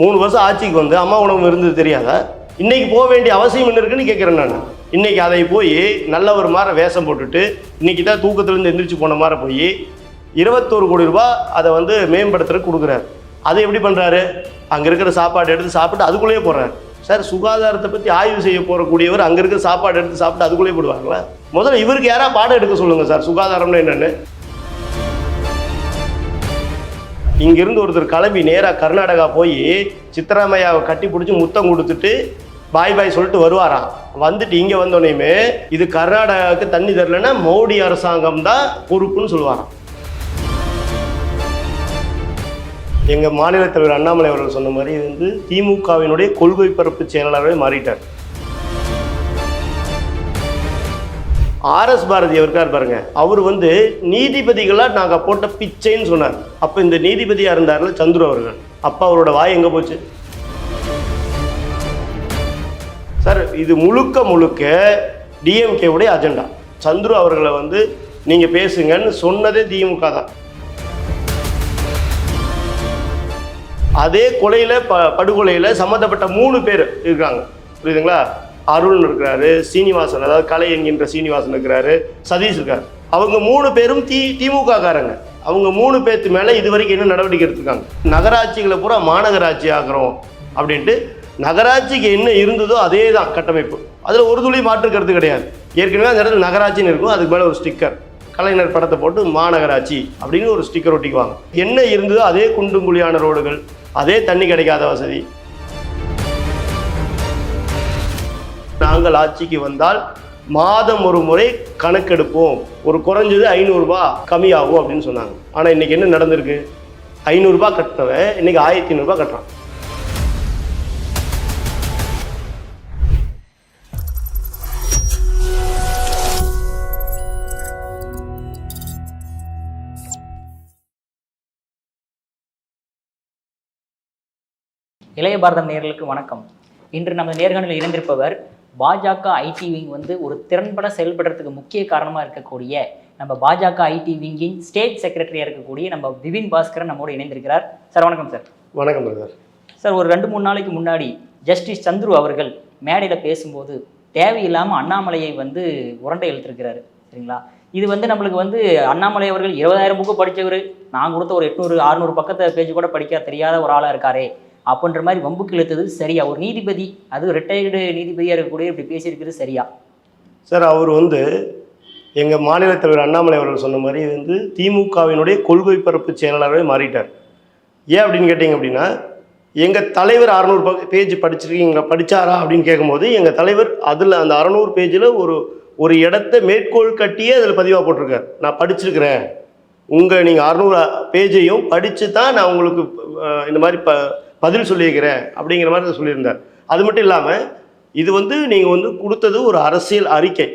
மூணு வருஷம் ஆட்சிக்கு வந்து அம்மா உணவு இருந்தது தெரியாதா? இன்னைக்கு போக வேண்டிய அவசியம் என்ன இருக்குன்னு கேட்குறேன் நான். இன்னைக்கு அதை போய் நல்ல ஒரு மாதிரி வேஷம் போட்டுட்டு இன்னைக்கு தான் தூக்கத்துலேருந்து எந்திரிச்சு போன மாதிரி போய் இருபத்தோரு கோடி ரூபாய் அதை வந்து மேம்படுத்துறதுக்கு கொடுக்குறாரு. அதை எப்படி பண்ணுறாரு அங்கே இருக்கிற சாப்பாடு எடுத்து சாப்பிட்டு அதுக்குள்ளேயே போடுறாரு. சார் சுகாதாரத்தை பற்றி ஆய்வு செய்ய போகக்கூடியவர் அங்கே இருக்கிற சாப்பாடு எடுத்து சாப்பிட்டு அதுக்குள்ளேயே போடுவாங்களா? முதல்ல இவருக்கு யாராவது பாடம் எடுக்க சொல்லுங்கள் சார் சுகாதாரம்னு என்னென்னு? இங்கிருந்து ஒருத்தர் கிளம்பி நேராக கர்நாடகா போய் சித்தராமையாவை கட்டி பிடிச்சி முத்தம் கொடுத்துட்டு பாய் பாய் சொல்லிட்டு வருவாராம். வந்துட்டு இங்கே வந்தோடனேயுமே இது கர்நாடகாவுக்கு தண்ணி தரலன்னா மோடி அரசாங்கம் தான் பொறுப்புன்னு சொல்லுவாராம். எங்கள் மாநில தலைவர் அண்ணாமலை அவர்கள் சொன்ன மாதிரி வந்து திமுகவினுடைய கொள்கை பரப்பு செயலாளரே மாறிட்டார். ஆர்எஸ் பாரதி இருக்கார் பாருங்க. அவர் வந்து நீதிபதிகளாக நாங்கள் போட்ட பிச்சைன்னு சொன்னார். அப்போ இந்த நீதிபதியாக இருந்தார்ல சந்துரு அவர்கள். அப்போ அவரோட வாய் எங்கே போச்சு? சார் இது முழுக்க முழுக்க டிஎம்கேவுடைய அஜெண்டா. சந்துரு அவர்களை வந்து நீங்கள் பேசுங்கன்னு சொன்னதே திமுக தான். அதே கொலையில் ப படுகொலையில் சம்மந்தப்பட்ட மூணு பேர் இருக்காங்க. புரியுதுங்களா? அருள் இருக்கிறாரு சீனிவாசன் அதாவது கலை என்கின்ற சீனிவாசன் இருக்கிறாரு சதீஷ் இருக்கார். அவங்க மூணு பேரும் தி திமுக காரங்க அவங்க மூணு பேர்த்து மேலே இது வரைக்கும் என்ன நடவடிக்கை எடுத்துருக்காங்க? நகராட்சிகளை பூரா மாநகராட்சி ஆகிறோம் அப்படின்ட்டு நகராட்சிக்கு என்ன இருந்ததோ அதே தான் கட்டமைப்பு. அதில் ஒரு துளி மாற்று கருத்து கிடையாது. ஏற்கனவே அந்த இடத்துல நகராட்சின்னு இருக்கும் அதுக்கு மேலே ஒரு ஸ்டிக்கர் கலைஞர் படத்தை போட்டு மாநகராட்சி அப்படின்னு ஒரு ஸ்டிக்கர் ஒட்டிக்குவாங்க. என்ன இருந்ததோ அதே குண்டும் குழியான ரோடுகள் அதே தண்ணி கிடைக்காத வசதி நாங்கள் ஆட்சிக்கு வந்தால் மாதம் ஒரு முறை கணக்கெடுப்போம். ஒரு குறைஞ்சது ஐநூறுரூபா கம்மியாகும் அப்படின்னு சொன்னாங்க. ஆனால் இன்றைக்கி என்ன நடந்திருக்கு? ஐநூறுரூபா கட்டினவன் இன்றைக்கி ஆயிரத்தி ஐநூறுரூபா கட்டுறான். இளைய பாரதம் நேர்களுக்கு வணக்கம். இன்று நமது நேர்காணலில் இணைந்திருப்பவர் பாஜக ஐடி விங் வந்து ஒரு திறன்பட செயல்படுறதுக்கு முக்கிய காரணமாக இருக்கக்கூடிய நம்ம பாஜக ஐடி விங்கின் ஸ்டேட் செக்ரட்டரியாக இருக்கக்கூடிய நம்ம விபின் பாஸ்கரன் நம்மோடு இணைந்திருக்கிறார். சார் வணக்கம் சார். வணக்கம் பிரதர். சார் ஒரு ரெண்டு மூணு நாளைக்கு முன்னாடி ஜஸ்டிஸ் சந்துரு அவர்கள் மேடையில் பேசும்போது தேவையில்லாமல் அண்ணாமலையை வந்து உரண்டை இழுத்திருக்கிறாரு. சரிங்களா? இது வந்து நம்மளுக்கு வந்து அண்ணாமலை அவர்கள் இருபதாயிரம் புக்கு படித்தவர் நான் கொடுத்த ஒரு எட்நூறு அறுநூறு பக்கத்தை பேஜ் கூட படிக்க தெரியாத ஒரு ஆளாக இருக்காரே. அப்படின்ற மாதிரி வம்புக்கு இழுத்தது சரியா? ஒரு நீதிபதி அது ரிட்டையர்டு நீதிபதியாக இருக்கக்கூடிய இப்படி பேசியிருக்கிறது சரியா? சார் அவர் வந்து எங்கள் மாநில தலைவர் அண்ணாமலை அவர்கள் சொன்ன மாதிரி வந்து திமுகவினுடைய கொள்கை பரப்பு செயலாளராகவே மாறிட்டார். ஏன் அப்படின்னு கேட்டிங்க அப்படின்னா எங்கள் தலைவர் அறநூறு ப பேஜ் படிச்சிருக்கீங்களா படிச்சாரா அப்படின்னு கேட்கும்போது எங்கள் தலைவர் அதில் அந்த அறநூறு பேஜில் ஒரு ஒரு இடத்த மேற்கோள் கட்டியே அதில் பதிவாக போட்டிருக்கார். நான் படிச்சிருக்கிறேன். உங்கள் நீங்கள் அறநூறு பேஜையும் படித்து தான் நான் உங்களுக்கு இந்த மாதிரி ப பதில் சொல்லியிருக்கிறேன் அப்படிங்கிற மாதிரி சொல்லியிருந்தார். அது மட்டும் இல்லாமல் இது வந்து நீங்கள் வந்து கொடுத்தது ஒரு அரசியல் அறிக்கை.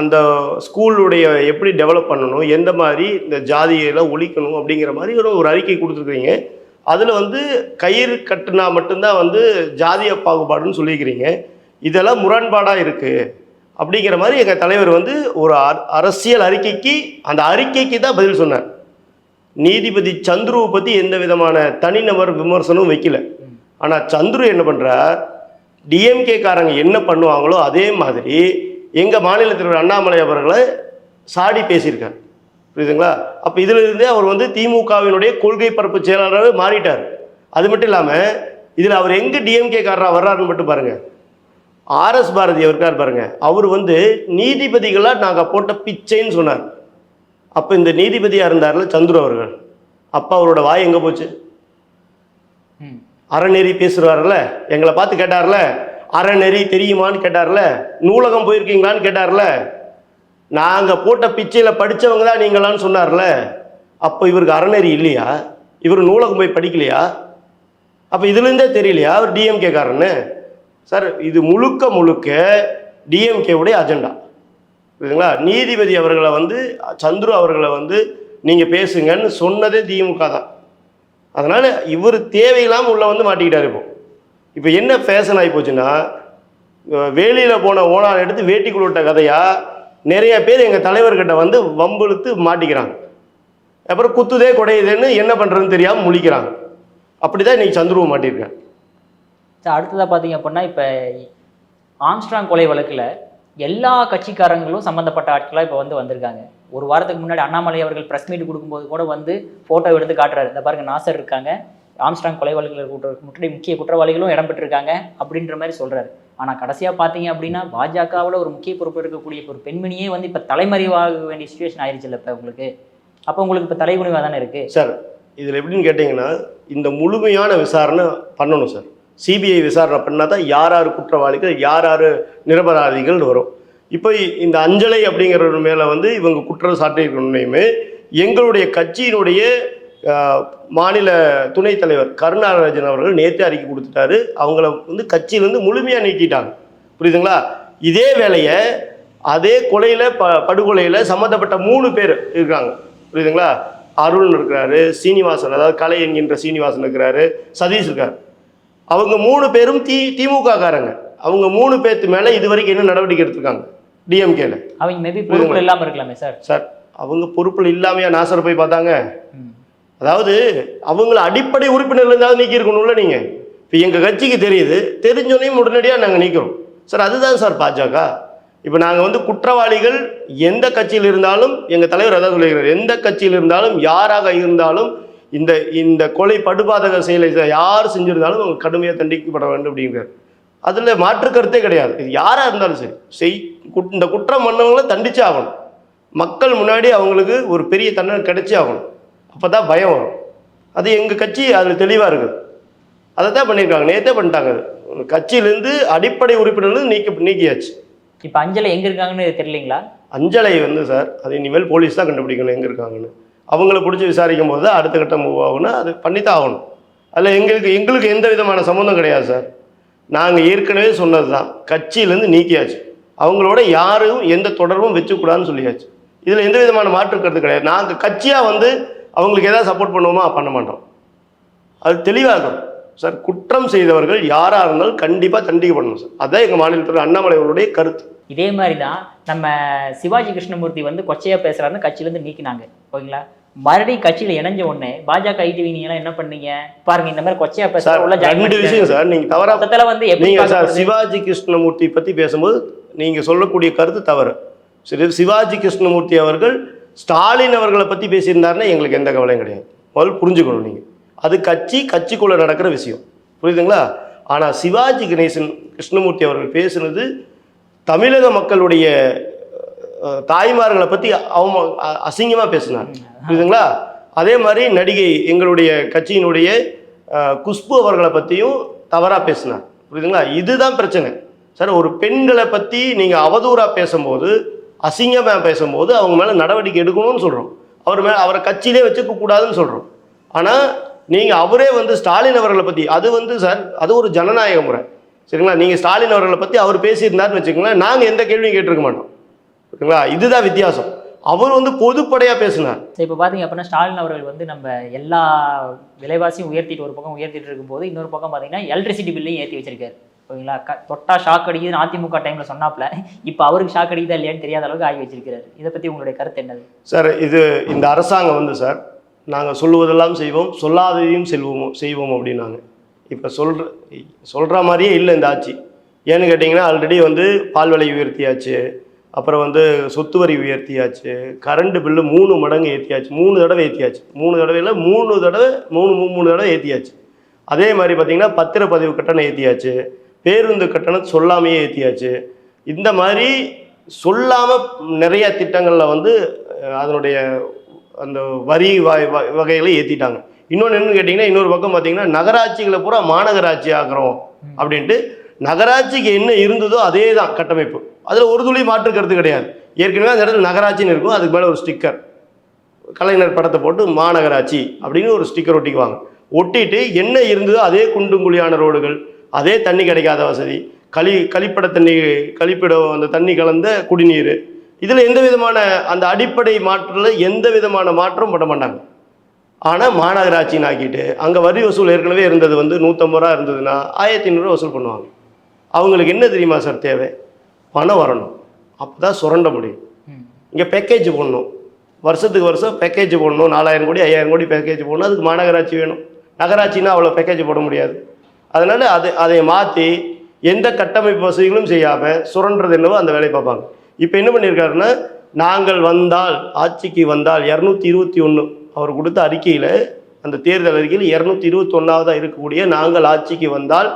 அந்த ஸ்கூலுடைய எப்படி டெவலப் பண்ணணும் எந்த மாதிரி இந்த ஜாதியெல்லாம் ஒழிக்கணும் அப்படிங்கிற மாதிரி ஒரு ஒரு அறிக்கை கொடுத்துருக்குறீங்க. அதில் வந்து கயிறு கட்டுனா மட்டும்தான் வந்து ஜாதிய பாகுபாடுன்னு சொல்லியிருக்கிறீங்க. இதெல்லாம் முரண்பாடாக இருக்குது அப்படிங்கிற மாதிரி எங்கள் தலைவர் வந்து ஒரு அரசியல் அறிக்கைக்கு அந்த அறிக்கைக்கு தான் பதில் சொன்னார். நீதிபதி சந்துருவை பற்றி எந்த விதமான தனிநபர் விமர்சனமும் வைக்கல. ஆனால் சந்துரு என்ன பண்ணுறார் டிஎம்கே காரங்க என்ன பண்ணுவாங்களோ அதே மாதிரி எங்கள் மாநிலத்தில் அண்ணாமலை அவர்களை சாடி பேசியிருக்கார். புரியுதுங்களா? அப்போ இதிலிருந்தே அவர் வந்து திமுகவினுடைய கொள்கை பரப்பு செயலாளராகவே மாறிட்டார். அது மட்டும் இல்லாமல் இதில் அவர் எங்கே டிஎம்கே காரராக வர்றாருன்னு மட்டும் பாருங்கள் ஆர்எஸ் பாரதி இருக்கார் பாருங்கள் அவர் வந்து நீதிபதிகளாக நாங்கள் போட்ட பிச்சைன்னு சொன்னார். அப்போ இந்த நீதிபதியாக இருந்தார்ல சந்துரு அவர்கள். அப்போ அவரோட வாய் எங்கே போச்சு? ம். அறநெறி பேசுகிறார்ல எங்களை பார்த்து கேட்டார்ல? அறநெறி தெரியுமான்னு கேட்டார்ல? நூலகம் போயிருக்கீங்களான்னு கேட்டார்ல? நாங்கள் போட்ட பிச்சையில் படித்தவங்க தான் நீங்களான்னு சொன்னார்ல? அப்போ இவருக்கு அறநெறி இல்லையா? இவர் நூலகம் போய் படிக்கலையா? அப்போ இதுலேருந்தே தெரியலையா? அவர் டிஎம்கே காரன்னு. சார் இது முழுக்க முழுக்க டிஎம்கேவுடைய அஜெண்டா. புரியுதுங்களா? நீதிபதி அவர்களை வந்து சந்துரு அவர்களை வந்து நீங்கள் பேசுங்கன்னு சொன்னதே திமுக தான். அதனால் இவர் தேவையில்லாமல் உள்ளே வந்து மாட்டிக்கிட்டார் இப்போ. இப்போ என்ன ஃபேஷன் ஆகி போச்சுன்னா வேலியில் போன ஓனான் எடுத்து வேட்டிக்குள் விட்ட கதையாக நிறைய பேர் எங்கள் தலைவர்கிட்ட வந்து வம்பிழுத்து மாட்டிக்கிறாங்க. அப்புறம் குத்துதே குடையுதேன்னு என்ன பண்ணுறதுன்னு தெரியாமல் முழிக்கிறாங்க. அப்படி தான் இன்றைக்கி சந்துருவை மாட்டியிருக்கேன் அடுத்ததாக பார்த்தீங்க அப்படின்னா இப்போ ஆம்ஸ்ட்ராங் கொலை வழக்கில் எல்லா கட்சிக்காரங்களும் சம்மந்தப்பட்ட ஆட்களாக இப்போ வந்து வந்திருக்காங்க. ஒரு வாரத்துக்கு முன்னாடி அண்ணாமலை அவர்கள் ப்ரெஸ் மீட் கொடுக்கும்போது கூட வந்து ஃபோட்டோ எடுத்து காட்டுறாரு. இந்த பாருங்க நாசர் இருக்காங்க. ஆம்ஸ்டாங் கொலை வழக்கில் குற்ற முற்றி முக்கிய குற்றவாளிகளும் இடம்பெற்றிருக்காங்க அப்படின்ற மாதிரி சொல்கிறாரு ஆனால் கடைசியாக பார்த்தீங்க அப்படின்னா பாஜகவில் ஒரு முக்கிய பொறுப்பு இருக்கக்கூடிய ஒரு பெண்மணியே வந்து இப்போ தலைமறைவாக வேண்டிய சுச்சுவேஷன் ஆயிடுச்சுல்ல இப்போ உங்களுக்கு. அப்போ உங்களுக்கு இப்போ தலைகுனிவாக தானே இருக்குது சார் இதில் எப்படின்னு கேட்டிங்கன்னா இந்த முழுமையான விசாரணை பண்ணணும் சார். சிபிஐ விசாரணை பண்ணால் தான் யார் யார் குற்றவாளிகள் யார் யார் நிரபராதிகள்னு வரும். இப்போ இந்த அஞ்சலை அப்படிங்கிற மேலே வந்து இவங்க குற்றம் சாட்டியிருக்கணுமே எங்களுடைய கட்சியினுடைய மாநில துணைத் தலைவர் கருணாராஜன் அவர்கள் நேற்று அறிக்கை கொடுத்துட்டாரு. அவங்கள வந்து கட்சியிலேருந்து முழுமையாக நீக்கிட்டாங்க. புரியுதுங்களா? இதே வேலையை அதே கொலையில் ப படுகொலையில் சம்மந்தப்பட்ட மூணு பேர் இருக்காங்க. புரியுதுங்களா? அருள் இருக்கிறாரு சீனிவாசன் அதாவது கலை என்கின்ற சீனிவாசன் இருக்கிறாரு சதீஷ் இருக்கார். அவங்க மூணு பேரும் தி திமுக காரங்க அவங்க மூணு பேர்த்து மேலே இது வரைக்கும் என்ன நடவடிக்கை எடுத்திருக்காங்க? டிஎம்கேல அவங்க மேபி பொறுப்புல இல்லாமல் இருக்கலாமே சார். சார் அவங்க பொறுப்பில் இல்லாமையா நாசர் போய் பார்த்தாங்க. அதாவது அவங்கள அடிப்படை உறுப்பினர்ல இருந்தாவது நீக்கி இருக்கணும்ல நீங்கள் இப்போ எங்கள் கட்சிக்கு தெரியுது தெரிஞ்சோனையும் உடனடியாக நாங்கள் நீக்கிறோம். சார் அதுதான் சார் பாஜக. இப்போ நாங்கள் வந்து குற்றவாளிகள் எந்த கட்சியில் இருந்தாலும் எங்கள் தலைவர் அதான் சொல்லியிருக்கிறார் எந்த கட்சியில் இருந்தாலும் யாராக இருந்தாலும் இந்த இந்த கொலை படுபாதக செயலை யார் செஞ்சிருந்தாலும் அவங்க கடுமையாக தண்டிக்கப்பட வேண்டும் அப்படிங்கிறார் அதில் மாற்று கருத்தே கிடையாது. இது யாராக இருந்தாலும் சரி. செய் இந்த குற்றம் பண்ணவங்கள தண்டிச்சே ஆகணும். மக்கள் முன்னாடி அவங்களுக்கு ஒரு பெரிய தண்டனை கிடைச்சே ஆகணும். அப்போ தான் பயம் வரும். அது எங்கள் கட்சி அதில் தெளிவாக இருக்குது. அதை தான் பண்ணியிருக்காங்க. நேற்றே பண்ணிட்டாங்க அது. கட்சியிலேருந்து அடிப்படை உறுப்பினர்கள் நீக்க நீக்கியாச்சு. இப்போ அஞ்சலை எங்க இருக்காங்கன்னு தெரியலீங்களா? அஞ்சலை வந்து சார் அது இனிமேல் போலீஸ் தான் கண்டுபிடிக்கணும் எங்கே இருக்காங்கன்னு. அவங்கள பிடிச்சி விசாரிக்கும் போது தான் அடுத்த கட்டம் மூவ் ஆகணும் அது பண்ணித்தான் ஆகணும். அதில் எங்களுக்கு எங்களுக்கு எந்த விதமான சம்மந்தம் கிடையாது சார். நாங்கள் ஏற்கனவே சொன்னது தான் கட்சியிலேருந்து நீக்கியாச்சு. அவங்களோட யாரும் எந்த தொடர்பும் வச்சுக்கூடாதுன்னு சொல்லியாச்சு. இதில் எந்த விதமான மாற்று கருத்து கிடையாது. நாங்கள் கட்சியாக வந்து அவங்களுக்கு எதாவது சப்போர்ட் பண்ணுவோமா? பண்ண மாட்டோம். அது தெளிவாக சார் குற்றம் செய்தவர்கள் யாராக இருந்தாலும் கண்டிப்பாக தண்டிக்கப்படணும் சார். அதான் எங்கள் மாநிலத்தில் அண்ணாமலை அவர்களுடைய கருத்து. இதே மாதிரி தான் நம்ம சிவாஜி கிருஷ்ணமூர்த்தி வந்து கொச்சையா பேசுறாருன்னு கட்சியிலேருந்து நீக்கினாங்க. ஓகேங்களா? மறுபடியும் கட்சியில இணைஞ்ச உடனே பாஜக ஐடிவி நீங்க எல்லாம் என்ன பண்ணீங்க? பாருங்க இந்த மாதிரி கொச்சையா சார் உள்ள ரெண்டு விஷயம் சார் நீங்கள் தவறாக மொத்தத்துல வந்து நீங்க சார்? சிவாஜி கிருஷ்ணமூர்த்தி பத்தி பேசும்போது நீங்க சொல்லக்கூடிய கருத்து தவறு. சரி சிவாஜி கிருஷ்ணமூர்த்தி அவர்கள் ஸ்டாலின் அவர்களை பத்தி பேசியிருந்தாருன்னா எங்களுக்கு எந்த கவலையும் கிடையாது. முதல்ல புரிஞ்சுக்கணும் நீங்க. அது கட்சி கட்சிக்குள்ளே நடக்கிற விஷயம். புரியுதுங்களா? ஆனால் சிவாஜி கணேசன் கிருஷ்ணமூர்த்தி அவர்கள் பேசுனது தமிழக மக்களுடைய தாய்மார்களை பற்றி அவமா அசிங்கமாக பேசினார் புரியுதுங்களா? அதே மாதிரி நடிகை எங்களுடைய கட்சியினுடைய குஷ்பு அவர்களை பற்றியும் தவறாக பேசினார் புரியுதுங்களா? இதுதான் பிரச்சனை. சார் ஒரு பெண்களை பற்றி நீங்கள் அவதூறாக பேசும்போது அசிங்கமாக பேசும்போது அவங்க மேலே நடவடிக்கை எடுக்கணும்னு சொல்கிறோம் அவர் மேலே அவரை கட்சியிலே வச்சுக்க கூடாதுன்னு சொல்கிறோம் ஆனால் நீங்கள் அவரே வந்து ஸ்டாலின் அவர்களை பற்றி அது வந்து சார் அது ஒரு ஜனநாயக முறை. சரிங்களா? நீங்கள் ஸ்டாலின் அவர்களை பற்றி அவர் பேசியிருந்தாருன்னு வச்சுக்கோங்களேன் நாங்கள் எந்த கேள்வியும் கேட்டிருக்க மாட்டோம். ஓகேங்களா இதுதான் வித்தியாசம். அவர் வந்து பொதுப்படையாக பேசினார். சரி இப்போ பார்த்தீங்க அப்படின்னா ஸ்டாலின் அவர்கள் வந்து நம்ம எல்லா விலைவாசியும் உயர்த்திட்டு ஒரு பக்கம் உயர்த்திட்டு இருக்கும்போது இன்னொரு பக்கம் பார்த்தீங்கன்னா எலக்ட்ரிசிட்டி பில்லையும் ஏற்றி வச்சிருக்காரு. ஓகேங்களா க தொட்டா ஷாக் அடிக்குதுன்னு அதிமுக டைமில் சொன்னாப்ல இப்போ அவருக்கு ஷாக் அடிக்குதா இல்லையான்னு தெரியாத அளவுக்கு ஆகி வச்சிருக்காரு இதை பற்றி உங்களுடைய கருத்து என்னது? சார் இது இந்த அரசாங்கம் வந்து சார் நாங்கள் சொல்லுவதெல்லாம் செய்வோம் சொல்லாததையும் செல்வோம் செய்வோம் அப்படின்னாங்க. இப்போ சொல்கிற சொல்கிற மாதிரியே இல்லை இந்த ஆட்சி. ஏன்னு கேட்டிங்கன்னா ஆல்ரெடி வந்து பால் விலை உயர்த்தியாச்சு அப்புறம் வந்து சொத்து வரி உயர்த்தியாச்சு கரண்ட் பில்லு மூணு மடங்கு ஏற்றியாச்சு மூணு தடவை ஏற்றியாச்சு மூணு தடவையில் மூணு தடவை மூணு மூணு மூணு தடவை ஏற்றியாச்சு அதே மாதிரி பார்த்திங்கன்னா பத்திரப்பதிவு கட்டணம் ஏற்றியாச்சு பேருந்து கட்டணம் சொல்லாமையே ஏற்றியாச்சு இந்த மாதிரி சொல்லாமல் நிறைய திட்டங்களில் வந்து அதனுடைய அந்த வரி வ- வ- வகைகளை ஏற்றிட்டாங்க இன்னொன்று என்னன்னு கேட்டிங்கன்னா இன்னொரு பக்கம் பார்த்தீங்கன்னா நகராட்சிகளை பூரா மாநகராட்சி ஆக்குறோம் அப்படின்ட்டு நகராட்சிக்கு என்ன இருந்ததோ அதே தான் கட்டமைப்பு. அதில் ஒரு துளி மாற்று கருத்து கிடையாது. ஏற்கனவே அந்த இடத்துல நகராட்சின்னு இருக்கும் அதுக்கு மேலே ஒரு ஸ்டிக்கர் கலைஞர் படத்தை போட்டு மாநகராட்சி அப்படின்னு ஒரு ஸ்டிக்கர் ஒட்டிக்குவாங்க. ஒட்டிட்டு என்ன இருந்ததோ அதே குண்டும் குழியான ரோடுகள் அதே தண்ணி கிடைக்காத வசதி களி கழிப்பட தண்ணி கழிப்பிடம் அந்த தண்ணி கலந்த குடிநீர் இதில் எந்த விதமான அந்த அடிப்படை மாற்றத்தில் எந்த விதமான மாற்றம் பண்ண மாட்டாங்க. ஆனால் மாநகராட்சின்னு ஆக்கிட்டு அங்கே வரி வசூல் ஏற்கனவே இருந்தது வந்து நூற்றம்பது ரூபா இருந்ததுன்னா ஆயிரத்தி ஐநூறுரூவா வசூல் பண்ணுவாங்க. அவங்களுக்கு என்ன தெரியுமா சார் தேவை? பணம் வரணும். அப்போ தான் சுரண்ட முடியும். இங்கே பேக்கேஜ் போடணும். வருஷத்துக்கு வருஷம் பேக்கேஜ் போடணும். நாலாயிரம் கோடி ஐயாயிரம் கோடி பேக்கேஜ் போடணும். அதுக்கு மாநகராட்சி வேணும். நகராட்சின்னா அவ்வளோ பேக்கேஜ் போட முடியாது. அதனால் அதை அதை மாற்றி எந்த கட்டமைப்பு வசதிகளும் செய்யாமல் சுரண்டுறது என்னவோ அந்த வேலையை பார்ப்பாங்க. இப்போ என்ன பண்ணியிருக்காருன்னா நாங்கள் வந்தால் ஆட்சிக்கு வந்தால் இரநூத்தி இருபத்தி ஒன்று அவர் கொடுத்த அறிக்கையில் அந்த தேர்தல் அறிக்கையில் இரநூத்தி இருபத்தி ஒன்றாவதாக இருக்கக்கூடிய நாங்கள் ஆட்சிக்கு வந்தால்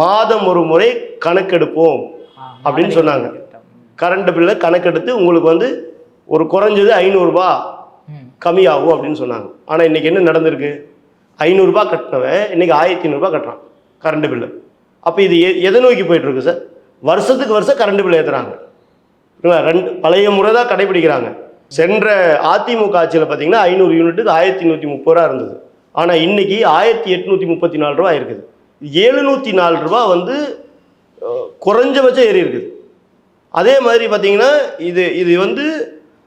மாதம் ஒரு முறை கணக்கெடுப்போம் அப்படின்னு சொன்னாங்க. கரண்ட் பில்லை கணக்கெடுத்து உங்களுக்கு வந்து ஒரு குறைஞ்சது ஐநூறுரூபா. கம்மியாகும் அப்படின்னு சொன்னாங்க. ஆனால் இன்றைக்கி என்ன நடந்திருக்கு? ஐநூறுரூபா கட்டினவன் இன்றைக்கி ஆயிரத்தி ஐநூறுரூபா கட்டுறான் கரண்ட் பில்லு. அப்போ இது எதை நோக்கி போயிட்டுருக்கு சார்? வருஷத்துக்கு வருஷம் கரண்ட் பில் ஏற்றுறாங்க ரெண்டு பழைய முறை தான் கடைபிடிக்கிறாங்க. சென்ற அதிமுக ஆட்சியில் பார்த்தீங்கன்னா ஐநூறு யூனிட்டுக்கு ஆயிரத்தி நூற்றி முப்பது ரூபா இருந்தது. ஆனால் இன்னைக்கு ஆயிரத்தி எட்நூற்றி முப்பத்தி நாலு ரூபா இருக்குது. எழுநூற்றி நாலு ரூபா வந்து குறைஞ்சபட்சம் ஏறி இருக்குது. அதே மாதிரி பார்த்தீங்கன்னா இது இது வந்து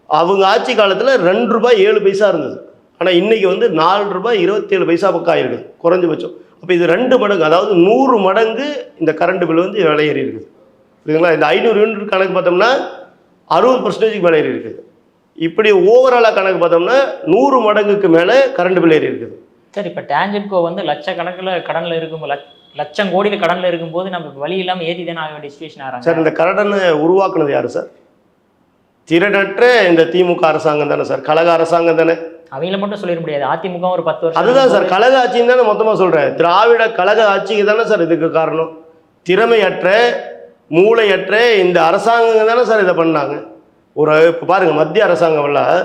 அவங்க ஆட்சி காலத்தில் ரெண்டு ரூபாய் ஏழு பைசா இருந்தது. ஆனால் இன்னைக்கு வந்து நாலு ரூபாய் இருபத்தேழு பைசா பக்கம் ஆயிருக்குது குறைஞ்சபட்சம். அப்போ இது ரெண்டு மடங்கு அதாவது நூறு மடங்கு இந்த கரண்ட் பில் வந்து விலை ஏறி இருக்குது. புரியுதுங்களா? இந்த ஐநூறு யூனிட் கணக்கு பார்த்தோம்னா அறுபது பர்சன்டேஜ் விலை ஏறி இருக்குது. இப்படி ஓவராலாக கணக்கு பார்த்தோம்னா நூறு மடங்குக்கு மேலே கரண்ட் பில் ஏறி இருக்குது. சார் இப்போ டான்ஜெட்கோ வந்து லட்சக்கணக்கில் கடனில் இருக்கும் லட்ச- லட்சம் கோடியில் கடனில் இருக்கும்போது நம்ம வழி இல்லாமல் ஏற்றி தானே ஆக வேண்டிய சுச்சுவேஷன் ஆகிறாங்க சார் இந்த கடனை உருவாக்குனது யார் சார்? திறனற்ற இந்த திமுக அரசாங்கம் தானே சார் கழக அரசாங்கம் தானே. அவங்கள மட்டும் சொல்லிட முடியாது. அதிமுக ஒரு பத்து வருஷம் அதுதான் சார் கழக ஆட்சின்னு தானே மொத்தமாக சொல்கிறேன் திராவிட கழக ஆட்சிக்கு தானே சார் இதுக்கு காரணம். திறமையற்ற மூளையற்ற இந்த அரசாங்கங்க தானே சார் இதை பண்ணாங்க. ஒரு இப்போ பாருங்கள் மத்திய அரசாங்கம்லாம்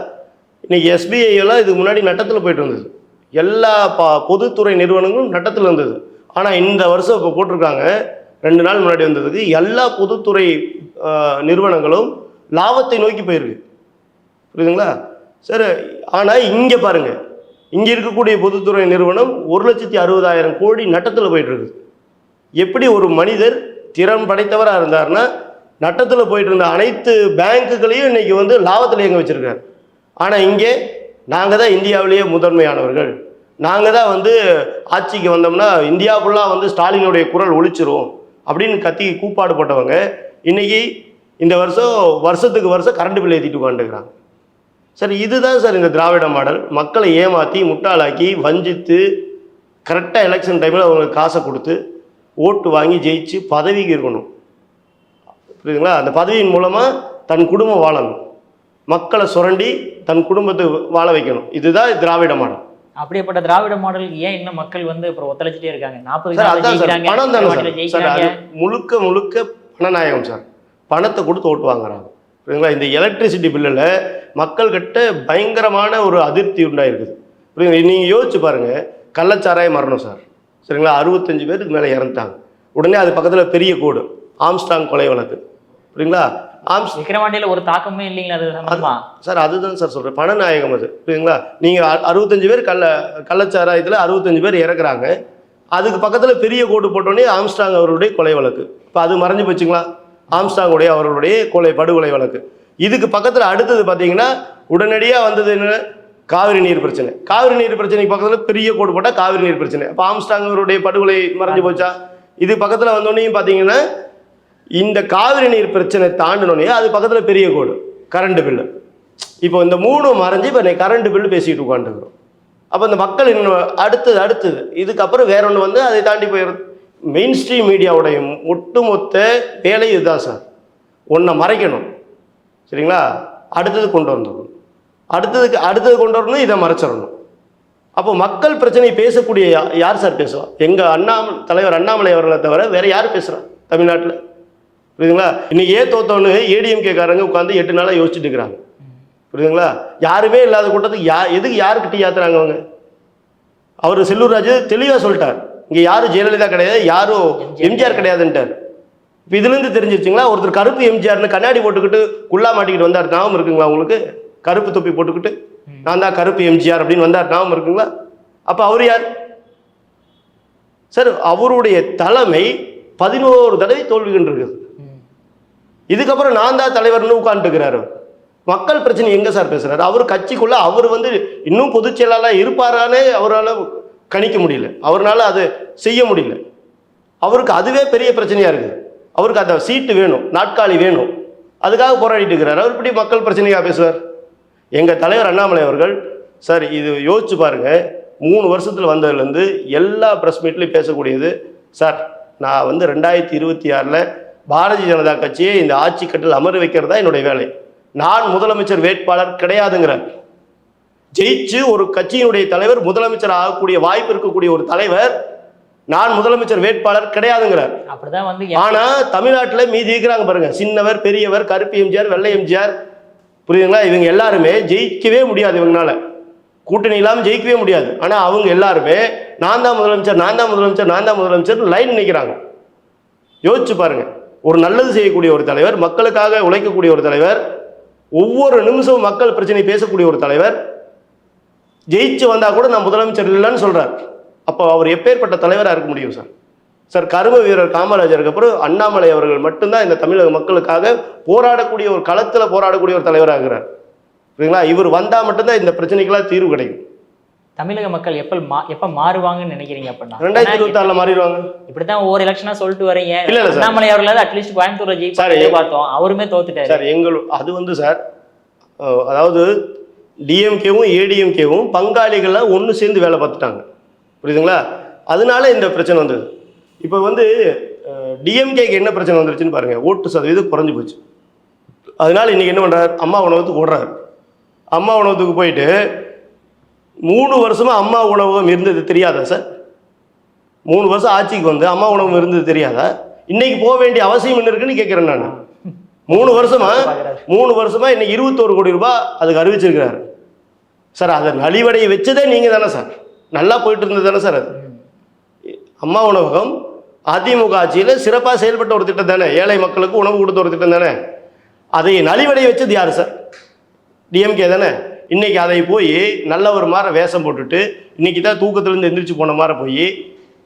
இன்றைக்கி SBI இதுக்கு முன்னாடி நட்டத்தில் போயிட்டு இருந்தது. எல்லா ப பொதுத்துறை நிறுவனங்களும் நட்டத்தில் இருந்தது. ஆனால் இந்த வருஷம் இப்போ போட்டிருக்காங்க. ரெண்டு நாள் முன்னாடி வந்ததுக்கு எல்லா பொதுத்துறை நிறுவனங்களும் லாபத்தை நோக்கி போயிருக்கு. புரியுதுங்களா? சார் ஆனால் இங்கே பாருங்கள் இங்கே இருக்கக்கூடிய பொதுத்துறை நிறுவனம் ஒரு லட்சத்தி அறுபதாயிரம் கோடி நட்டத்தில் போயிட்டுருக்குது எப்படி ஒரு மனிதர் திறன் படைத்தவராக இருந்தாருன்னா நட்டத்தில் போயிட்டு இருந்த அனைத்து பேங்க்குகளையும் இன்றைக்கி வந்து லாபத்தில் இயங்க வச்சுருக்காரு. ஆனால் இங்கே நாங்கள் தான் இந்தியாவிலேயே முதன்மையானவர்கள். நாங்கள் தான் வந்து ஆட்சிக்கு வந்தோம்னா இந்தியா ஃபுல்லாக வந்து ஸ்டாலினுடைய குரல் ஒழிச்சிரும் அப்படின்னு கத்தி கூப்பாடு போட்டவங்க இன்னைக்கு இந்த வருஷம் வருஷத்துக்கு வருஷம் கரண்ட் பில் ஏற்றிட்டு உட்காந்துக்கிறாங்க சார் இதுதான் சார் இந்த திராவிட மாடல். மக்களை ஏமாற்றி முட்டாளாக்கி வஞ்சித்து கரெக்டாக எலெக்ஷன் டைமில் அவங்களுக்கு காசை கொடுத்து ஓட்டு வாங்கி ஜெயிச்சு பதவிக்கு இருக்கணும். புரியுதுங்களா? அந்த பதவியின் மூலமாக தன் குடும்பம் வாழணும். மக்களை சுரண்டி தன் குடும்பத்தை வாழ வைக்கணும். இதுதான் திராவிட மாடல். அப்படியேப்பட்ட திராவிட மாடலுக்கு ஏன் இன்னும் மக்கள் வந்து அப்புறம் ஒத்துழைச்சிட்டே இருக்காங்க? நாற்பது பணம் தானே சார். அது முழுக்க முழுக்க பணநாயகம் சார். பணத்தை கொடுத்து ஓட்டு வாங்குறாங்க. புரியுதுங்களா? இந்த எலக்ட்ரிசிட்டி பில்லில் மக்கள்கிட்ட பயங்கரமான ஒரு அதிருப்தி உண்டாயிருக்குது. புரியுதுங்களா? நீங்கள் யோசிச்சு பாருங்க. கள்ளச்சாராய மரணம் சார். சரிங்களா? அறுபத்தஞ்சு பேருக்கு மேலே இறந்துட்டாங்க. உடனே அது பக்கத்தில் பெரிய கோடு ஆம்ஸ்டாங் கொலை வழக்கு. புரியுங்களா? ஆம்ஸ் விக்கிரவாண்டியில ஒரு தாக்கமே இல்லைங்களா அது சார் அதுதான் சார் சொல்கிறேன் பணநாயகம் அது புரியுதுங்களா நீங்கள் அறுபத்தஞ்சு பேர் கள்ள கள்ளச்சாராயத்தில் அறுபத்தஞ்சு பேர் இறக்குறாங்க. அதுக்கு பக்கத்தில் பெரிய கோடு போட்டோடனே ஆம்ஸ்டாங் அவர்களுடைய கொலை வழக்கு. இப்போ அது மறைஞ்சு போச்சுங்களா? ஆம்ஸ்டாங்குடைய அவர்களுடைய கொலை படுகொலை வழக்கு. இதுக்கு பக்கத்தில் அடுத்தது பார்த்தீங்கன்னா உடனடியாக வந்தது என்ன? காவிரி நீர் பிரச்சனை. காவிரி நீர் பிரச்சனைக்கு பக்கத்தில் பெரிய கோடு போட்டால் காவிரி நீர் பிரச்சனை. அப்போ ஆம்ஸ்டாங் அவருடைய படுகொலை மறைஞ்சு போச்சா? இது பக்கத்தில் வந்தோடனே பார்த்தீங்கன்னா இந்த காவிரி நீர் பிரச்சனை தாண்டினோடனே அது பக்கத்தில் பெரிய கோடு கரண்ட் பில்லு இப்போ இந்த மூணு மறைஞ்சு இப்போ கரண்ட் பில்லு பேசிட்டு உட்காந்துக்கிறோம் அப்போ இந்த மக்கள் இன்னும் அடுத்தது அடுத்தது. இதுக்கப்புறம் வேற ஒன்று வந்து அதை தாண்டி போயிடும் மெயின் ஸ்ட்ரீம் மீடியாவுடைய ஒட்டுமொத்த வேலை இதுதான் சார். ஒன்றை மறைக்கணும். சரிங்களா? அடுத்தது கொண்டு வந்துடணும் அடுத்ததுக்கு அடுத்தது கொண்டு வரணும் இதை மறைச்சிடணும். அப்போ மக்கள் பிரச்சனை பேசக்கூடிய யார் சார் பேசுவா? எங்கள் அண்ணாமலை தலைவர் அண்ணாமலை அவர்களை தவிர வேற யார் பேசுகிறா தமிழ்நாட்டில்? புரியுதுங்களா? இன்னைக்கு ஏன் தோத்தோன்னு ஏடிஎம்கே காரங்க உட்காந்து எட்டு நாளாக யோசிச்சுட்டு இருக்கிறாங்க. புரியுதுங்களா? யாருமே இல்லாத கூட்டத்துக்கு யா எதுக்கு யாருக்கு டீ அவங்க? அவர் செல்லூர் ராஜு தெளிவாக சொல்லிட்டார். இங்கே யாரும் ஜெயலலிதா கிடையாது யாரும் எம்ஜிஆர் கிடையாதுன்ட்டார். இப்போ இதுலேருந்து தெரிஞ்சிருச்சுங்களா? ஒருத்தர் கருப்பு எம்ஜிஆர்னு கண்ணாடி போட்டுக்கிட்டு குள்ளா மாட்டிக்கிட்டு வந்தார் ஞாபகம் இருக்குங்களா உங்களுக்கு? கருப்பு தொப்பி போட்டுக்கிட்டு நான் தான் கருப்பு எம்ஜிஆர் அப்படின்னு வந்தார். ஞாபகம் இருக்குங்களா? அப்போ அவர் யார்? சார் அவருடைய தலைமை பதினோரு தடவை தோல்வி கண்டிருக்குது. இதுக்கப்புறம் நான் தான் தலைவர்னு உட்காந்துருக்கிறாரு மக்கள் பிரச்சனை எங்க சார் பேசுறாரு? அவர் கட்சிக்குள்ள அவர் வந்து இன்னும் பொதுச் செயலாளர் இருப்பாரானே அவரால் கணிக்க முடியல. அவரால் அதை செய்ய முடியல. அவருக்கு அதுவே பெரிய பிரச்சனையா இருக்குது. அவருக்கு அந்த சீட்டு வேணும் நாட்காலி வேணும். அதுக்காக போராடிட்டு இருக்கிறார். அவர் இப்படி மக்கள் பிரச்சனையாக பேசுவார்? எங்கள் தலைவர் அண்ணாமலை அவர்கள் சார் இது யோசிச்சு பாருங்க. மூணு வருஷத்தில் வந்ததுலேருந்து எல்லா ப்ரெஸ் மீட்லையும் பேசக்கூடியது. சார் நான் வந்து ரெண்டாயிரத்தி இருபத்தி ஆறில் பாரதிய ஜனதா கட்சியை இந்த ஆட்சி கட்டில் அமர வைக்கிறது தான் என்னுடைய வேலை. நான் முதலமைச்சர் வேட்பாளர் கிடையாதுங்கிறார். ஜெயிச்சு ஒரு கட்சியினுடைய தலைவர் முதலமைச்சர் ஆகக்கூடிய வாய்ப்பு இருக்கக்கூடிய ஒரு தலைவர் நான் முதலமைச்சர் வேட்பாளர் கிடையாதுங்கிறார். அப்படிதான் வந்து ஆனா தமிழ்நாட்டுல மீதி இருக்கிறாங்க பாருங்க. சின்னவர் பெரியவர் கருப்பு எம்ஜிஆர் வெள்ளை எம்ஜிஆர் புரியுதுங்களா? இவங்க எல்லாருமே ஜெயிக்கவே முடியாது இவங்களால கூட்டணி இல்லாமல் ஜெயிக்கவே முடியாது. ஆனால் அவங்க எல்லாருமே நான் தான் முதலமைச்சர் நான் தான் முதலமைச்சர் நான் தான் முதலமைச்சர் லைன் நிற்கிறாங்க யோசிச்சு பாருங்க. ஒரு நல்லது செய்யக்கூடிய ஒரு தலைவர் மக்களுக்காக உழைக்கக்கூடிய ஒரு தலைவர் ஒவ்வொரு நிமிஷமும் மக்கள் பிரச்சனை பேசக்கூடிய ஒரு தலைவர் ஜெயிச்சு வந்தா கூட நான் முதலமைச்சர் இல்லைன்னு சொல்கிறார் அப்போ அவர் எப்பேற்பட்ட தலைவராக இருக்க முடியும் சார்? சார் கரும வீரர் காமராஜருக்கு அப்புறம் அண்ணாமலை அவர்கள் மட்டும்தான் இந்த தமிழக மக்களுக்காக போராடக்கூடிய ஒரு களத்தில் போராடக்கூடிய ஒரு தலைவராக இருக்கிறார். சரிங்களா இவர் வந்தால் மட்டும்தான் இந்த பிரச்சனைக்கெல்லாம் தீர்வு கிடைக்கும். தமிழக மக்கள் எப்ப மா எப்ப மாறுவாங்கன்னு நினைக்கிறீங்க அப்படின்னா ரெண்டாயிரத்தி இருபத்தி ஆறில் மாறிடுவாங்க. இப்படிதான் ஒவ்வொரு எலெக்ஷனா சொல்லிட்டு வரீங்க. இல்ல, இல்ல. அண்ணாமலை அவர்களாவது அட்லீஸ்ட் கோயம்புத்தூர்ல ஜெயிப்பாங்க பார்த்தோம் அவருமே தோத்துட்டாரு. சார் எங்கள் அது வந்து சார் அதாவது டிஎம்கேவும் ஏடிஎம்கேவும் பங்காளிகளாக ஒன்று சேர்ந்து வேலை பார்த்துட்டாங்க. புரியுதுங்களா? அதனால இந்த பிரச்சனை வந்தது. இப்போ வந்து டிஎம்கேக்கு என்ன பிரச்சனை வந்துருச்சுன்னு பாருங்கள் ஓட்டு சதவீதம் குறைஞ்சி போச்சு. அதனால இன்னைக்கு என்ன பண்ணுறாரு அம்மா உணவகத்துக்கு ஓடுறாரு. அம்மா உணவகத்துக்கு போயிட்டு மூணு வருஷமா அம்மா உணவகம் இருந்தது தெரியாதா சார்? மூணு வருஷம் ஆட்சிக்கு வந்து அம்மா உணவகம் இருந்தது தெரியாதா? இன்னைக்கு போக வேண்டிய அவசியம் என்ன இருக்குன்னு கேட்குறேன் நான். மூணு வருஷமா மூணு வருஷமா இன்னைக்கு இருபத்தோரு கோடி ரூபாய் அதுக்கு அறிவிச்சிருக்கிறாரு. சார் அதை நலிவடையை வச்சதே நீங்கள் தானே சார்? நல்லா போயிட்டு இருந்தது தானே சார் அது? அம்மா உணவகம் அதிமுக ஆட்சியில் சிறப்பாக செயல்பட்ட ஒரு திட்டம் தானே? ஏழை மக்களுக்கு உணவு கொடுத்த ஒரு திட்டம் தானே? அதை நலிவடைய வச்சது யார் சார்? டிஎம்கே தானே? இன்னைக்கு அதை போய் நல்ல ஒரு மாதிரி வேஷம் போட்டுட்டு இன்னைக்கு தான் தூக்கத்துலேருந்து எந்திரிச்சு போன மாதிரி போய்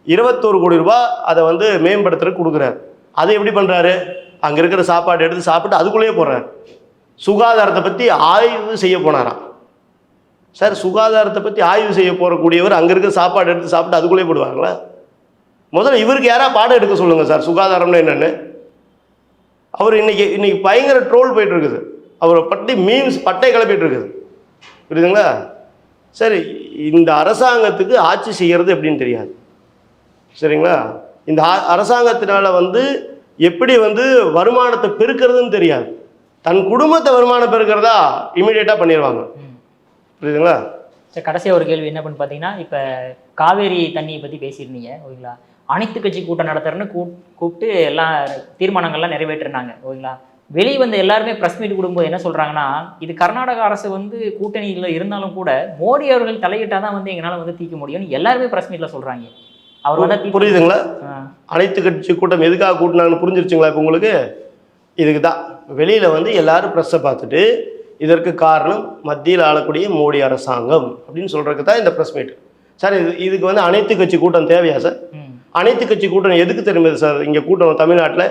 இருபத்தோரு கோடி ரூபா அதை வந்து மேம்படுத்துறதுக்கு கொடுக்குறாரு. அதை எப்படி பண்ணுறாரு அங்கே இருக்கிற சாப்பாடு எடுத்து சாப்பிட்டு அதுக்குள்ளேயே போடுறாரு சுகாதாரத்தை பற்றி ஆய்வு செய்ய போனாராம். சார் சுகாதாரத்தை பற்றி ஆய்வு செய்ய போகக்கூடியவர் அங்கே இருக்கிற சாப்பாடு எடுத்து சாப்பிட்டு அதுக்குள்ளேயே போடுவாங்களா? முதல்ல இவருக்கு யாராக பாடம் எடுக்க சொல்லுங்கள் சார்? சுகாதாரம்னு என்னென்னு? அவர் இன்றைக்கி இன்றைக்கி பயங்கர ட்ரோல் போயிட்டுருக்குது. அவரை பற்றி மீம்ஸ் பட்டை கிளப்பிட்டு இருக்குது புரியுதுங்களா? சரி இந்த அரசாங்கத்துக்கு ஆட்சி செய்கிறது எப்படின்னு தெரியாது. சரிங்களா? இந்த அரசாங்கத்தினால் வந்து எப்படி வந்து வருமானத்தை பெருக்கிறதுன்னு தெரியாது. தன் குடும்பத்தை வருமானம் பெருக்கிறதா இமீடியட்டாக பண்ணிடுவாங்க புரியுதுங்களா? சரி கடைசியாக ஒரு கேள்வி என்ன பண்ணு பார்த்தீங்கன்னா இப்போ காவேரி தண்ணியை பற்றி பேசியிருந்தீங்க ஓகேங்களா? அனைத்து கட்சி கூட்டம் நடத்துறேன்னு கூப்பிட்டு எல்லாம் தீர்மானங்கள்லாம் நிறைவேற்றினாங்க ஓகேங்களா? வெளியே வந்து எல்லாருமே ப்ரெஸ் மீட் கொடுக்கும்போது என்ன சொல்கிறாங்கன்னா இது கர்நாடக அரசு வந்து கூட்டணியில் இருந்தாலும் கூட மோடி அவர்கள் தலையிட்டால் தான் வந்து எங்களால் வந்து தீர்க்க முடியும்னு எல்லாருமே ப்ரெஸ் மீட்டில் சொல்கிறாங்க அவர் வந்து புரியுதுங்களா. அனைத்து கட்சி கூட்டம் எதுக்காக கூட்டினாங்கன்னு புரிஞ்சிருச்சுங்களா இப்போ உங்களுக்கு? இதுக்கு தான். வெளியில் வந்து எல்லாரும் ப்ரெஸ்ஸை பார்த்துட்டு இதற்கு காரணம் மத்தியில் ஆளக்கூடிய மோடி அரசாங்கம் அப்படின்னு சொல்கிறதுக்கு தான் இந்த ப்ரெஸ் மீட் சார் இது இதுக்கு வந்து அனைத்து கட்சி கூட்டம் தேவையா சார்? அனைத்து கட்சி கூட்டணி எதுக்கு தெரியுது சார்? இங்கே கூட்டம் தமிழ்நாட்டில்.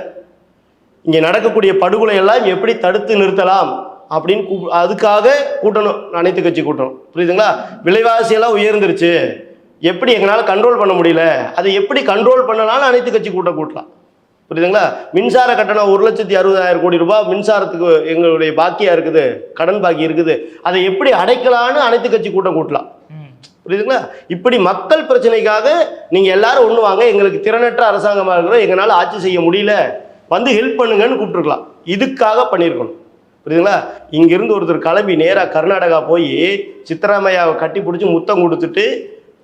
இங்கே நடக்கக்கூடிய படுகொலை எல்லாம் எப்படி தடுத்து நிறுத்தலாம் அப்படின்னு கூ- அதுக்காக கூட்டணும் அனைத்து கட்சி கூட்டணும் புரியுதுங்களா? விலைவாசியெல்லாம் உயர்ந்துருச்சு. எப்படி எங்களால் கண்ட்ரோல் பண்ண முடியல? அதை எப்படி கண்ட்ரோல் பண்ணனாலும் அனைத்து கட்சி கூட்டம் கூட்டலாம். புரியுதுங்களா? மின்சார கட்டணம் ஒரு லட்சத்தி அறுபதாயிரம் கோடி ரூபாய் மின்சாரத்துக்கு எங்களுடைய பாக்கியா இருக்குது கடன் பாக்கி இருக்குது. அதை எப்படி அடைக்கலான்னு அனைத்து கட்சி கூட்டம் கூட்டலாம். புரியுதுங்களா? இப்படி மக்கள் பிரச்சனைக்காக நீங்கள் எல்லாரும் ஒன்று வாங்க எங்களுக்கு திறனற்ற அரசாங்கமாக இருக்கிறோம் எங்களால் ஆட்சி செய்ய முடியல வந்து ஹெல்ப் பண்ணுங்கன்னு கூப்பிட்டுருக்கலாம். இதுக்காக பண்ணியிருக்கணும் புரியுதுங்களா? இங்கிருந்து ஒருத்தர் கிளம்பி நேராக கர்நாடகா போய் சித்தராமையாவை கட்டி பிடிச்சி முத்தம் கொடுத்துட்டு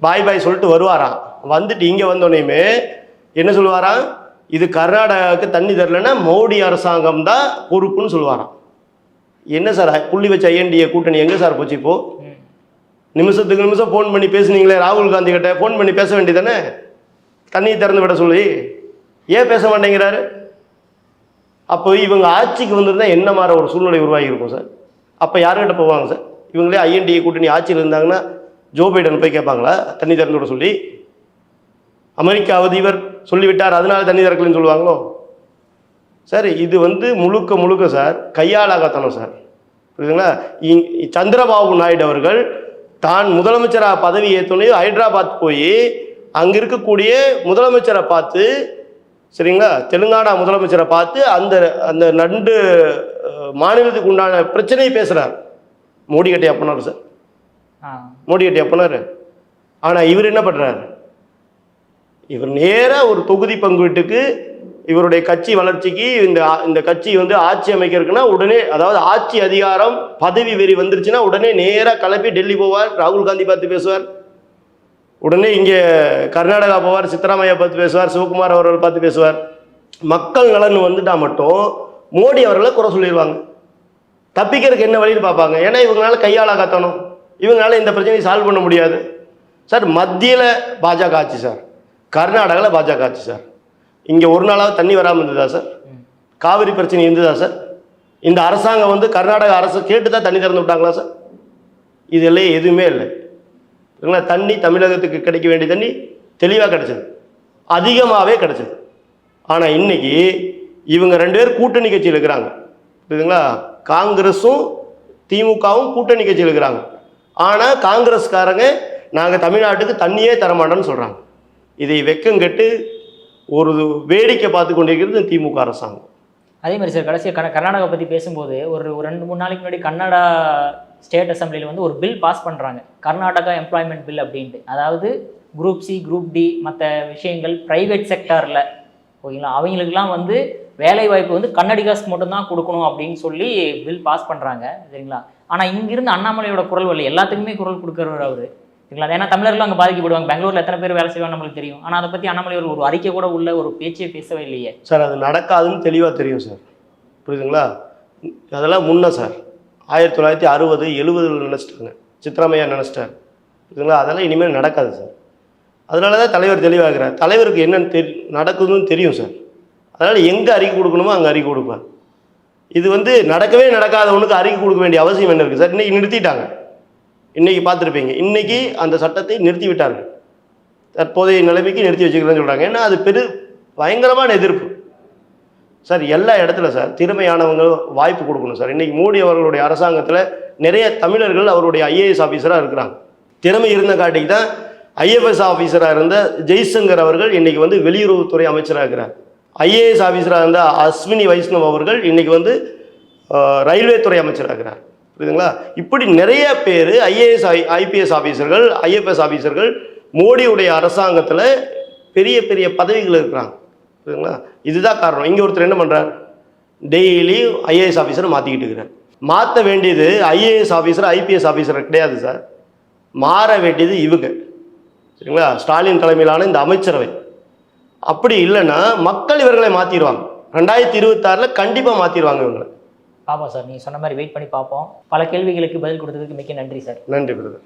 பாய் பாய் சொல்லிட்டு வருவாராம். வந்துட்டு இங்கே வந்தோடனேயுமே என்ன சொல்லுவாராம்? இது கர்நாடகாவுக்கு தண்ணி தரலன்னா மோடி அரசாங்கம் தான் பொறுப்புன்னு சொல்லுவாராம். என்ன சார் புள்ளி வச்ச ஐஎன்டிஏ கூட்டணி எங்கே சார் போச்சு இப்போது நிமிஷத்துக்கு நிமிஷம் ஃபோன் பண்ணி பேசுனீங்களே ராகுல் காந்தி கிட்ட. ஃபோன் பண்ணி பேச வேண்டியதானே தண்ணியை திறந்து விட சொல்லி. ஏன் பேச மாட்டேங்கிறாரு? அப்போ இவங்க ஆட்சிக்கு வந்திருந்தால் என்ன மாதிரி ஒரு சூழ்நிலை உருவாகி இருக்கும் சார்? அப்போ யாருக்கிட்ட போவாங்க சார்? இவங்களே ஐஎன்டிஏ கூட்டணி ஆட்சியில் இருந்தாங்கன்னா ஜோ பைடன் போய் கேட்பாங்களா? தண்ணி திறந்து விட சொல்லி. அமெரிக்காவது இவர் சொல்லிவிட்டார் அதனால தண்ணி திறக்கலன்னு சொல்லுவாங்களோ? சார் இது வந்து முழுக்க முழுக்க சார் கையாளாகத்தனம் சார். புரியுதுங்களா? இங் சந்திரபாபு நாயுடு அவர்கள் தான் முதலமைச்சராக பதவி ஏற்றோன்னே ஹைதராபாத் போய் அங்கே இருக்கக்கூடிய முதலமைச்சரை பார்த்து சரிங்களா? தெலுங்கானா முதலமைச்சரை பார்த்து அந்த அந்த நண்டு மாநிலத்துக்கு உண்டான பிரச்சனையை பேசுகிறார் மோடி கிட்டே அப்பனார் சார்? மோடி கிட்டே அப்பனார் ஆனால் இவர் என்ன பண்ணுறாரு இவர் நேராக ஒரு தொகுதி பங்கீட்டுக்கு இவருடைய கட்சி வளர்ச்சிக்கு இந்த இந்த கட்சி வந்து ஆட்சி அமைக்கிறதுக்குன்னா உடனே அதாவது ஆட்சி அதிகாரம் பதவி வெறி வந்துருச்சுன்னா உடனே நேராக கிளப்பி டெல்லி போவார் ராகுல் காந்தி பார்த்து பேசுவார். உடனே இங்கே கர்நாடகா போவார் சித்தராமையா பார்த்து பேசுவார் சிவகுமார் அவர்கள் பார்த்து பேசுவார். மக்கள் நலன் வந்துட்டா மட்டும் மோடி அவர்களை குறை சொல்லிடுவாங்க. தப்பிக்கிறதுக்கு என்ன வழின்னு பார்ப்பாங்க. ஏன்னா இவங்களால கையால் காத்தணும் இவங்களால இந்த பிரச்சனையை சால்வ் பண்ண முடியாது. சார் மத்தியில் பாஜக ஆட்சி சார். கர்நாடகாவில் பாஜக ஆட்சி சார். இங்கே ஒரு நாளாவது தண்ணி வராமல் இருந்ததா சார் காவிரி பிரச்சனை இருந்ததா சார் இந்த அரசாங்கம் வந்து கர்நாடக அரசு கேட்டு தான் தண்ணி திறந்து விட்டாங்களா சார் இதெல்லாம் எதுவுமே இல்லை. இல்லைங்களா? தண்ணி தமிழகத்துக்கு கிடைக்க வேண்டிய தண்ணி தெளிவாக கிடைச்சது. அதிகமாகவே கிடைச்சது. ஆனால் இன்னைக்கு இவங்க ரெண்டு பேர் கூட்டணி கட்சியில் இருக்கிறாங்க. புரியுதுங்களா? காங்கிரஸும் திமுகவும் கூட்டணி கட்சியில் இருக்கிறாங்க. ஆனால் காங்கிரஸ்காரங்க நாங்கள் தமிழ்நாட்டுக்கு தண்ணியே தரமாட்டோம்னு சொல்கிறாங்க இதை வெக்கங்கெட்டு ஒரு வேடிக்கை பார்த்து கொண்டிருக்கிறது திமுக அரசாங்கம். அதே மாதிரி சார் கடைசியாக கர கர்நாடகா பற்றி பேசும்போது ஒரு ரெண்டு மூணு நாளைக்கு முன்னாடி கன்னடா ஸ்டேட் அசம்பிளியில் வந்து ஒரு பில் பாஸ் பண்ணுறாங்க கர்நாடகா எம்ப்ளாய்மெண்ட் பில் அப்படின்ட்டு. அதாவது குரூப் சி குரூப் டி மற்ற விஷயங்கள் ப்ரைவேட் செக்டாரில் ஓகேங்களா? அவங்களுக்குலாம் வந்து வேலை வாய்ப்பு வந்து கன்னடிகாஸ்க்கு மட்டும்தான் கொடுக்கணும் அப்படின்னு சொல்லி பில் பாஸ் பண்ணுறாங்க சரிங்களா? ஆனால் இங்கிருந்து அண்ணாமலையோட குரல் வரல. எல்லாத்துக்குமே குரல் கொடுக்குறவர் அவர். சரிங்களா? ஏன்னா தமிழர்கள் அங்கே பாதிக்கப்படுவாங்க. பெங்களூரில் எத்தனை பேர் வேலை செய்வாங்க நம்மளுக்கு தெரியும். ஆனால் அதை பற்றி அண்ணாமலை ஒரு அறிக்கை கூட உள்ள ஒரு பேச்சே பேசவே இல்லையே. சார் அது நடக்காதுன்னு தெளிவாக தெரியும் சார். புரியுதுங்களா? அதெல்லாம் முன்ன சார். ஆயிரத்தி தொள்ளாயிரத்தி அறுபது எழுபதில் நினச்சிட்டாங்க. சித்ராமையா நினச்சிட்டார். புரியுதுங்களா? அதெல்லாம் இனிமேல் நடக்காது சார். அதனால தான் தலைவர் தெளிவாகிறார். தலைவருக்கு என்னென்னு தெரி நடக்குதுன்னு தெரியும் சார். அதனால் எங்கே அறிக்கை கொடுக்கணுமோ அங்கே அறிக்கை கொடுப்பேன் இது வந்து நடக்கவே நடக்காதவனுக்கு அறிக்கை கொடுக்க வேண்டிய அவசியம் என்ன இருக்குது சார்? இன்றைக்கி நிறுத்திட்டாங்க. இன்றைக்கி பார்த்துருப்பீங்க. இன்றைக்கி அந்த சட்டத்தை நிறுத்தி விட்டார்கள். தற்போதைய நிலைமைக்கு நிறுத்தி வச்சுக்கிறேன்னு சொல்கிறாங்க ஏன்னா அது பெரு பயங்கரமான எதிர்ப்பு. சார் எல்லா இடத்துல சார் திறமையானவங்க வாய்ப்பு கொடுக்கணும் சார். இன்றைக்கி மோடி அவர்களுடைய அரசாங்கத்தில் நிறைய தமிழர்கள் அவருடைய ஐஏஎஸ் ஆஃபீஸராக இருக்கிறாங்க. திறமை இருந்த காட்டிக்கு தான் ஐஎஃப்எஸ் ஆஃபீஸராக இருந்த ஜெய்சங்கர் அவர்கள் இன்றைக்கி வந்து வெளியுறவுத்துறை அமைச்சராக இருக்கிறார். ஐஏஎஸ் ஆஃபீஸராக இருந்த அஸ்வினி வைஷ்ணவ் அவர்கள் இன்றைக்கி வந்து ரயில்வே துறை அமைச்சராக இருக்கிறார். புரியுதுங்களா? இப்படி நிறைய பேர் ஐஏஎஸ் ஐ ஐபிஎஸ் ஆஃபீஸர்கள் ஐஎஃப்எஸ் ஆஃபீஸர்கள் மோடியுடைய அரசாங்கத்தில் பெரிய பெரிய பதவிகள் இருக்கிறாங்க. புரியுதுங்களா? இதுதான் காரணம். இங்கே ஒருத்தர் என்ன பண்ணுறார் டெய்லி ஐஏஎஸ் ஆஃபீஸரை மாற்றிக்கிட்டு இருக்கிறார். மாற்ற வேண்டியது ஐஏஎஸ் ஆஃபீஸர் ஐபிஎஸ் ஆஃபீஸர் கிடையாது சார். மாற வேண்டியது இவங்க. சரிங்களா? ஸ்டாலின் தலைமையிலான இந்த அமைச்சரவை. அப்படி இல்லைன்னா மக்கள் இவர்களை மாற்றிடுவாங்க ரெண்டாயிரத்தி இருபத்தாறில் கண்டிப்பாக மாற்றிடுவாங்க இவங்களை. ஆமாம் சார் நீங்கள் சொன்ன மாதிரி வெயிட் பண்ணி பார்ப்போம் பல கேள்விகளுக்கு பதில் கொடுத்ததுக்கு மிக்க நன்றி சார். நன்றி பிரதர்.